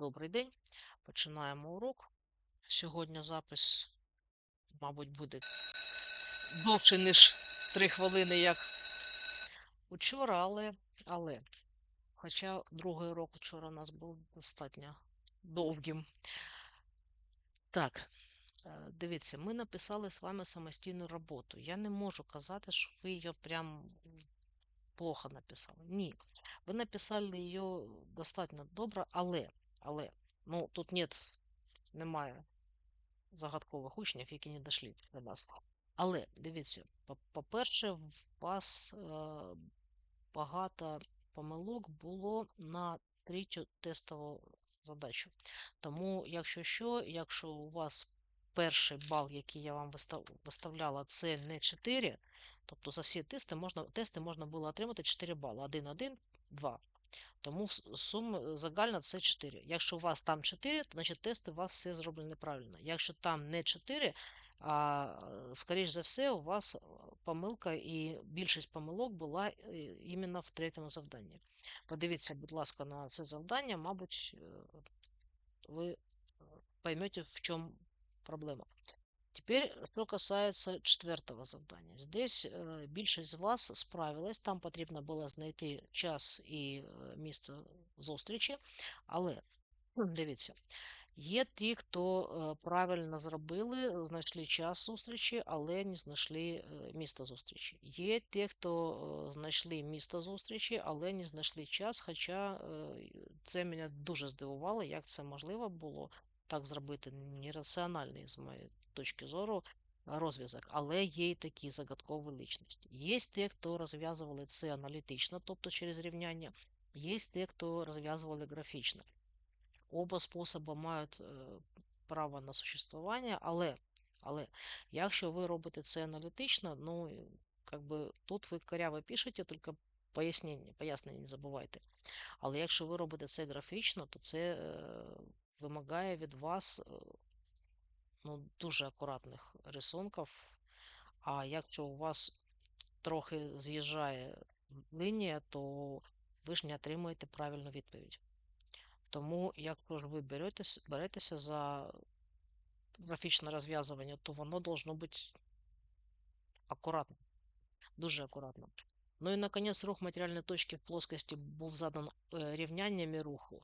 Добрий день. Починаємо урок. Сьогодні запис, мабуть, буде довше, ніж 3 хвилини, як учора, але, але. Хоча другий урок вчора у нас був достатньо довгим. Так, е, дивіться, ми написали з вами самостійну роботу. Я не можу казати, що ви її прям плохо написали. Ні. Ви написали її достатньо добре, але, але, ну, тут нет, немає загадкових учнів, які не дійшли до нас. Але дивіться, по- по-перше, в вас е, багато помилок було на третю тестову задачу. Тому, якщо що, якщо у вас перший бал, який я вам виставляла, це не 4, тобто за всі тести можна, тести можна було отримати 4 бали. 1, 1, 2. Тому сума загальна це 4. Якщо у вас там 4, то значить тести у вас все зроблені неправильно. Якщо там не 4, а скоріш за все, у вас е, помилка і більшість помилок була е, іменно в третьому завданні. Подивіться, будь ласка, на це завдання, мабуть, е, ви поймете, в чому проблема. Теперь, что касается четвертого завдання. Здесь е, більшість з вас справилась, там потрібно було знайти час і е, місце зустрічі, але дивіться, є ті, хто е, правильно зробили, знайшли час зустрічі, але не знайшли е, місце зустрічі. Є ті, хто е, знайшли місце зустрічі, але не знайшли час, хоча це мене дуже здивувало, як це можливо було так зробити нераціональний з моєї точки зору розв'язок, але є й такі загадкові личності. Є ті, хто розв'язували це аналітично, тобто через рівняння, є ті, хто розв'язували графічно. Оба способи мають е, право на существування, але, але якщо ви робите це аналітично, ну, как би, тут ви коряво пишете, тільки пояснення, пояснення не забувайте. Але якщо ви робите це графічно, то це е, вимагає від вас е, ну, дуже акуратних рисунків. А якщо у вас трохи з'їжджає лінія, то ви ж не отримуєте правильну відповідь. Тому, якщо ж ви беретесь, беретеся за графічне розв'язування, то воно должно бути акуратно, дуже акуратно. Ну і наконець рух матеріальної точки в плоскості був задан е, рівняннями руху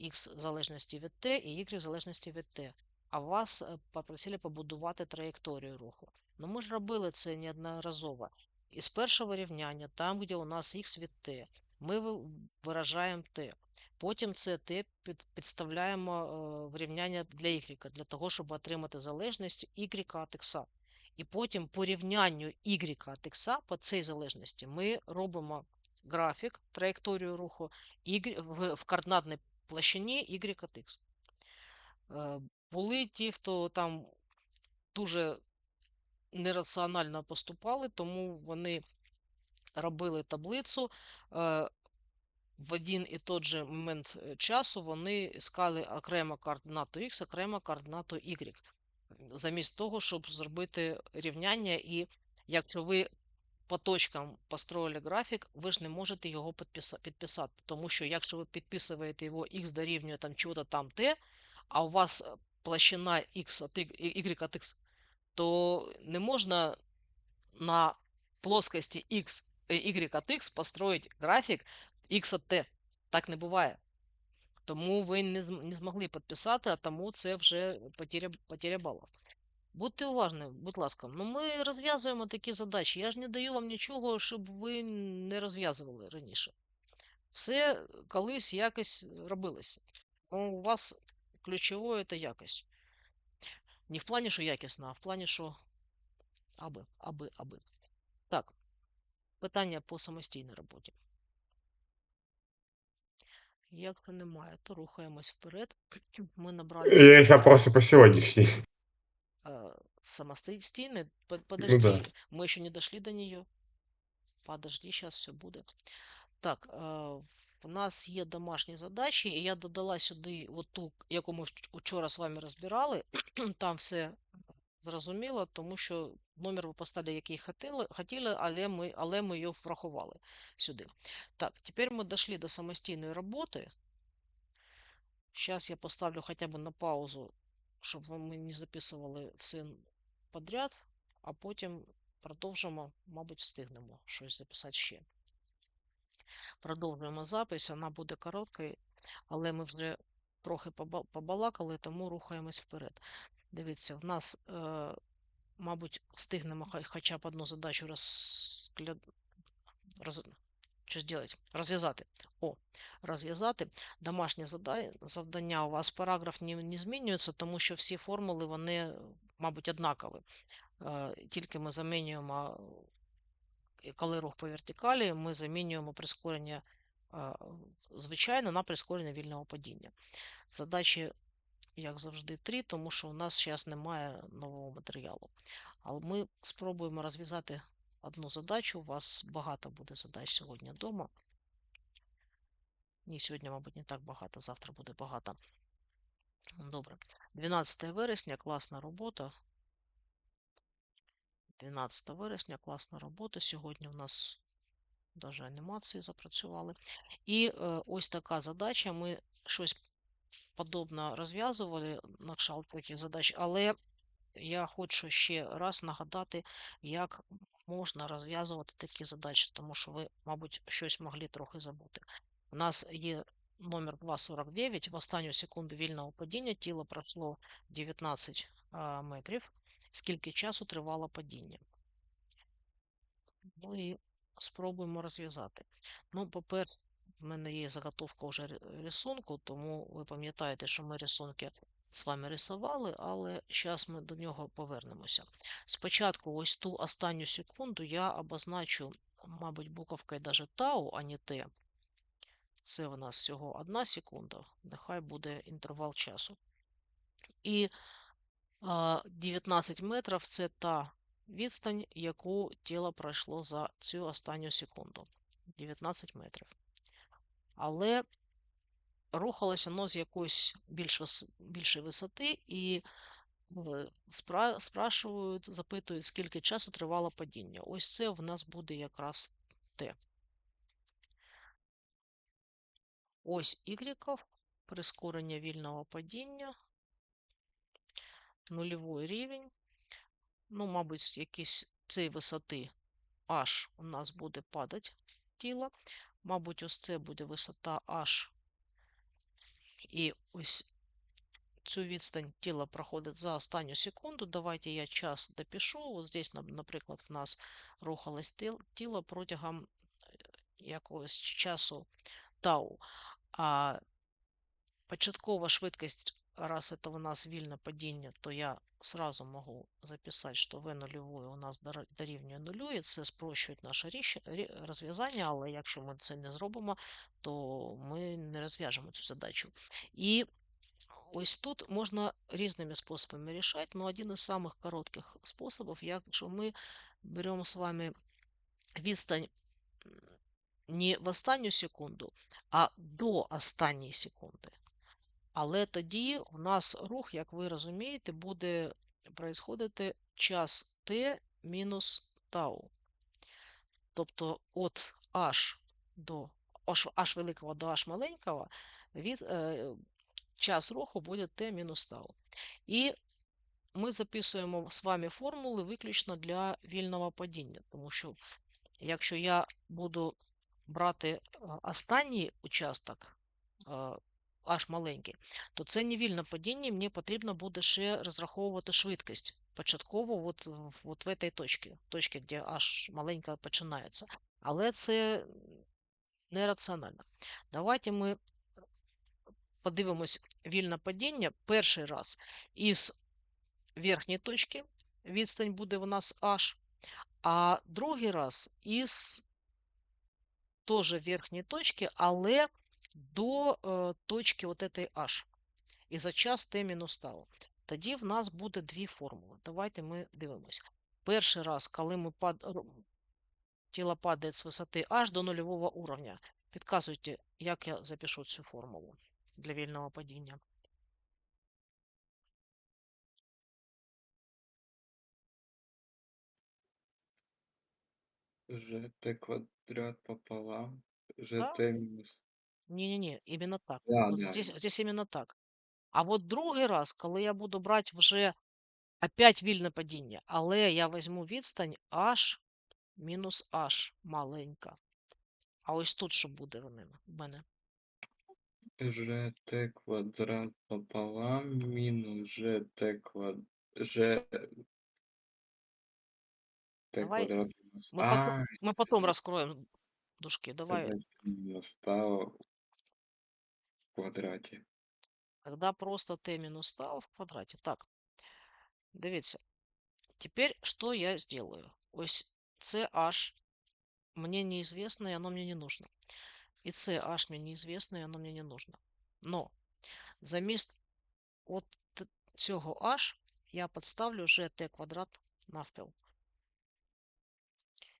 x залежності від t і y в залежності від t. А вас е, попросили побудувати траєкторію руху. Ну ми ж робили це неодноразово. Із першого рівняння, там, де у нас x від t, ми виражаємо t. Потім це t підставляємо е, в рівняння для y, для того, щоб отримати залежність y від x. І потім по рівнянню y від x по цій залежності ми робимо графік, траєкторію руху в координатній площині y від x. Е, Були ті, хто там дуже нераціонально поступали, тому вони робили таблицю. е, В один і той же момент е, часу вони іскали окремо координату x, окремо координату y. Замість того, щоб зробити рівняння, і якщо ви по точкам построїли графік, ви ж не можете його підписа- підписати. Тому що якщо ви підписуєте його x дорівнює там чого-то там t, а у вас е, площина x от y, от x, то не можна на плоскості x, е, y от x построїть графік x от t. Так не буває. Тому ви не змогли підписати, а тому це вже потеря, потеря балів. Будьте уважні, будь ласка. Ну, ми розв'язуємо такі задачі. Я ж не даю вам нічого, щоб ви не розв'язували раніше. Все колись якось робилося. Ну, у вас ключове це якість. Не в плані, що якісно, а в плані, що аби, аби, аби. Так, питання по самостійній роботі. Якщо немає, то рухаємось вперед. Ми набрали Я сейчас просто по сегодняшней. э, самостоятельный. По- Ну Подожди, да. мы еще не дошли до нее. Подожди, сейчас все буде. Так, э, в нас є домашні задачі, і я додала сюди от ту, яку ми вч- вчора з вами розбирали. Там все зрозуміло, тому що номер ви поставили, який хотіли, хотіли але, ми, але ми його врахували сюди. Так, тепер ми дійшли до самостійної роботи. Сейчас я поставлю хотя бы на паузу, щоб ми не записували все подряд, а потім продовжимо, мабуть, встигнемо щось записати ще. Продовжуємо запис, вона буде короткою, але ми вже трохи побалакали, тому рухаємось вперед. Дивіться, в нас, е, мабуть, встигнемо хоча б одну задачу розгляд... роз... що зробити? Розв'язати. О, розв'язати. Домашнє завдання у вас параграф не, не змінюється, тому що всі формули, вони, мабуть, однакові. Е, Тільки ми замінюємо, коли рух по вертикалі, ми замінюємо прискорення е, звичайно на прискорення вільного падіння. Задачі, як завжди, три, тому що у нас зараз немає нового матеріалу. Але ми спробуємо розв'язати одну задачу. У вас багато буде задач сьогодні вдома. Ні, сьогодні, мабуть, не так багато, завтра буде багато. Добре. 12 вересня, класна робота. 12 вересня, класна робота. Сьогодні у нас навіть анімації запрацювали. І е, ось така задача. Ми щось подобне розв'язували на кшталт таких задач, але я хочу ще раз нагадати, як можна розв'язувати такі задачі, тому що ви, мабуть, щось могли трохи забути. У нас є номер 249. В останню секунду вільного падіння тіло пройшло 19 метрів. Скільки часу тривало падіння? Ну і спробуємо розв'язати. Ну, по-перше, в мене є заготовка вже рисунку, тому ви пам'ятаєте, що ми рисунки з вами рисували, але зараз ми до нього повернемося. Спочатку ось ту останню секунду я обозначу, мабуть, буковкою даже тау, а не Т. Це в нас всього одна секунда, нехай буде інтервал часу. І 19 метрів це та відстань, яку тіло пройшло за цю останню секунду. 19 метрів. Але рухалося воно з якоїсь більш більшої висоти, і е, спра... спрашують, запитують, скільки часу тривало падіння. Ось це в нас буде якраз те. Ось Y, прискорення вільного падіння, нульовий рівень. Ну, мабуть, якісь цієї висоти H у нас буде падати тіло. Мабуть, ось це буде висота H. І ось цю відстань тіло проходить за останню секунду. Давайте я час допишу. Ось здесь, наприклад, в нас рухалось тіло протягом е, якогось часу тау. А початкова швидкість, раз це у нас вільне падіння, то я сразу можу записати, що v нульової у нас дорівнює нулю, і це спрощує наше розв'язання, але якщо ми це не зробимо, то ми не розв'яжемо цю задачу. І ось тут можна різними способами рішати, але один із самих коротких способів, якщо ми беремо з вами відстань не в останню секунду, а до останньої секунди. Але тоді у нас рух, як ви розумієте, буде происходити час t мінус тау. Тобто від h до h великого до h маленького від, е, час руху буде t мінус тау. І ми записуємо з вами формули виключно для вільного падіння, тому що якщо я буду брати е, останній участок, е, аж маленький, то це не вільне падіння, і мені потрібно буде ще розраховувати швидкість. Початково от, от в этой точці, точці, де аж маленька починається. Але це нераціонально. Давайте ми подивимось вільне падіння перший раз із верхньої точки, відстань буде в нас H, а другий раз із теж верхньої точки, але до е, точки от этой H. І за час t мінус тау. Тоді в нас буде дві формули. Давайте ми дивимось. Перший раз, коли ми пад... тіло падає з висоти H до нульового уровня, підказуйте, як я запишу цю формулу для вільного падіння. ЖТ квадрат пополам, ЖТ минус Ні-ні-ні, іменно так. Да, От да, здесь, здесь іменно так. А от другий раз, коли я буду брати вже опять вільне падіння, але я візьму відстань аж мінус аж маленька. А ось тут що буде в ним- в мене? ЖТ квадрат пополам минус ЖТ квадрат... Ж... Т Давай квадрат минус... Ми потом, ми потом розкроємо дужки. Давай тау в квадраті. Тогда просто t минус tau в квадраті. Так, дивіться. Теперь что я сделаю? Ось CH мне неизвестно, и оно мне не нужно. И CH мне неизвестно, и оно мне не нужно. Но замість от т- цього H я подставлю gt квадрат навпіл.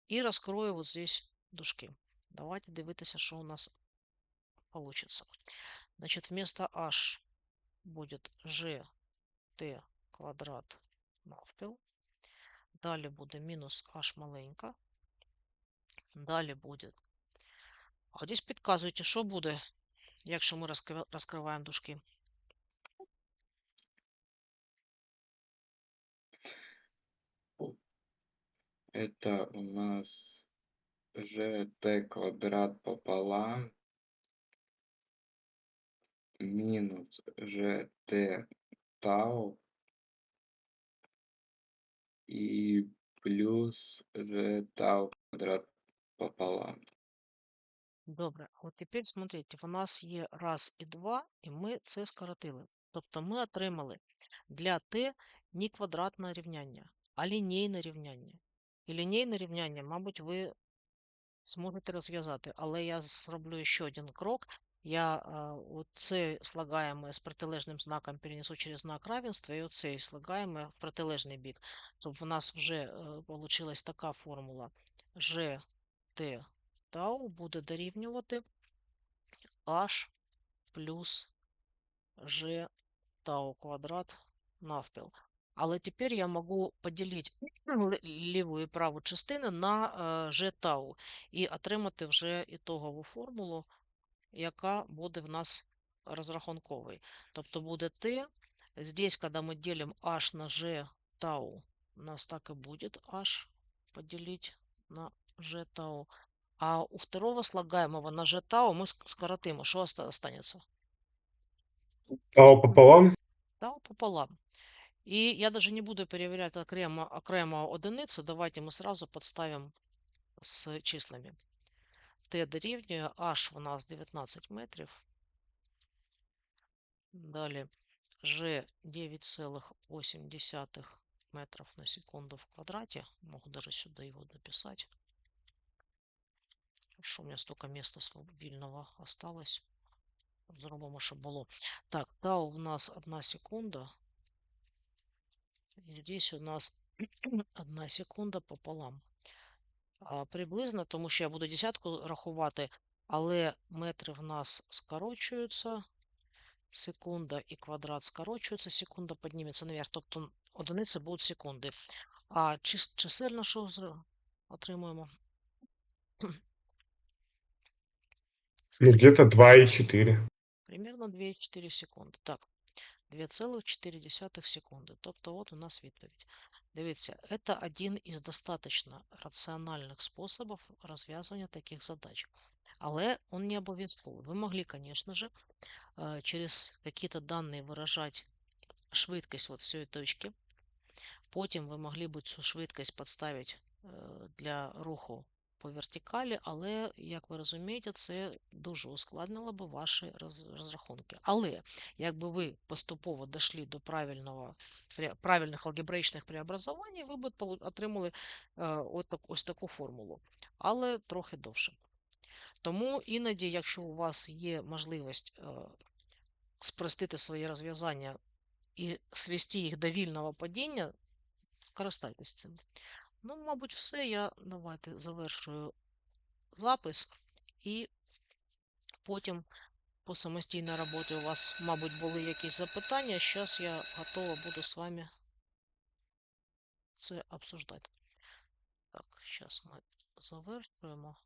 І розкрою вот здесь дужки. Давайте дивитися, що у нас получится. Значит, вместо H будет gt квадрат навпіл. Далі буде мінус h маленька. Далі буде. А здесь підказуйте, що буде, якщо ми розкри- розкриваємо дужки. Это у нас ЖТ квадрат пополам минус ЖТ тау и плюс Ж тау квадрат пополам. Добре, от тепер смотрите, в нас є раз і два, і ми це скоротили. Тобто ми отримали для t не квадратне рівняння, а лінійне рівняння. І лінійне рівняння, мабуть, ви зможете розв'язати, але я зроблю ще один крок. Я оце слагаємо з протилежним знаком перенесу через знак равенства, і оцей слагаємо в протилежний бік. Тобто в нас вже е, получилась така формула gt тау буде дорівнювати h плюс g тау квадрат навпіл. Але тепер я можу поділити ліву і праву частини на е, g тау і отримати вже ітогову формулу, яка буде в нас розрахунковою. Тобто буде t. Здесь, когда мы делим h на g тау, у нас так и будет h поделить на g тау. А у второго слагаемого на g тау мы ск- скоротим. Что оста- останется? Тау пополам. Тау пополам. И я даже не буду переверять окремо, окремо одиницу. Давайте мы сразу подставим с числами. Т дорівнює h у нас 19 метрів. Далі g 9,8 метров на секунду в квадрате. Могу даже сюда его написать. Що у меня столько места свободного осталось. Зробимо, щоб було. Так, тау у нас 1 секунда. І здесь у нас 1 секунда пополам. А, приблизно, тому що я буду десятку рахувати, але метри в нас скорочуються. Секунда і квадрат скорочується, секунда підніметься наверх. Тобто одиниці будуть секунди. А чис- чисельно що отримуємо? Ну, где-то 2,4. Примерно 2,4 секунди. Так, 2,4 секунди. Тобто от у нас відповідь. Дивіться, це один із достатньо раціональних способів розв'язування таких задач. Але он не обов'язковий. Ви могли, конечно же, э, через какие-то данные выражать швидкість вот цієї точки. Потім ви могли б цю швидкість підставити е, для руху по вертикалі, але, як ви розумієте, це дуже ускладнило б ваші розрахунки. Але якби ви поступово дійшли до правильного, правильних алгебраїчних преобразувань, ви б отримали е, ось таку формулу, але трохи довше. Тому іноді, якщо у вас є можливість е, спростити свої розв'язання і свести їх до вільного падіння, користайтесь цим. Ну, мабуть, все. Я давайте завершую запис і потім по самостійній роботі у вас, мабуть, були якісь запитання. Зараз я готова буду з вами це обсуждати. Так, зараз ми завершуємо.